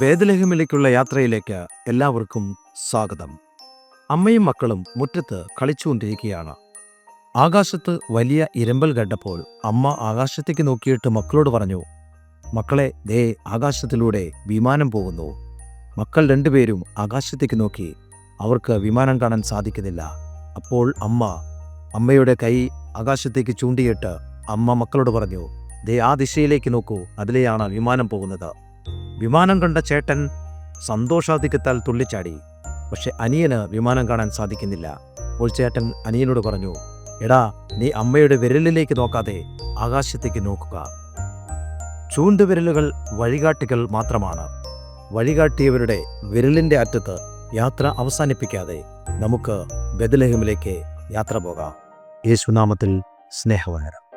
ബേദലഹമിലേക്കുള്ള യാത്രയിലേക്ക് എല്ലാവർക്കും സ്വാഗതം. അമ്മയും മക്കളും മുറ്റത്ത് കളിച്ചുകൊണ്ടിരിക്കുകയാണ്. ആകാശത്ത് വലിയ ഇരമ്പൽ കണ്ടപ്പോൾ അമ്മ ആകാശത്തേക്ക് നോക്കിയിട്ട് മക്കളോട് പറഞ്ഞു മക്കളെ ദേ ആകാശത്തിലൂടെ വിമാനം പോകുന്നു. മക്കൾ രണ്ടുപേരും ആകാശത്തേക്ക് നോക്കി അവർക്ക് വിമാനം കാണാൻ സാധിക്കുന്നില്ല. അപ്പോൾ അമ്മ അമ്മയുടെ കൈ ആകാശത്തേക്ക് ചൂണ്ടിയിട്ട് അമ്മ മക്കളോട് പറഞ്ഞു ദേ ആ ദിശയിലേക്ക് നോക്കൂ അതിലെയാണ് വിമാനം പോകുന്നത്. വിമാനം കണ്ട ചേട്ടൻ സന്തോഷാധിക്യത്താൽ തുള്ളിച്ചാടി. പക്ഷെ അനിയന് വിമാനം കാണാൻ സാധിക്കുന്നില്ല. അപ്പോൾ ചേട്ടൻ അനിയനോട് പറഞ്ഞു എടാ നീ അമ്മയുടെ വിരലിലേക്ക് നോക്കാതെ ആകാശത്തേക്ക് നോക്കുക. ചൂണ്ടുവിരലുകൾ വഴികാട്ടികൾ മാത്രമാണ്. വഴികാട്ടിയവരുടെ വിരലിന്റെ അറ്റത്ത് യാത്ര അവസാനിപ്പിക്കാതെ നമുക്ക് ബദലഹിമിലേക്ക് യാത്ര പോകാം. യേശുനാമത്തിൽ സ്നേഹവനരം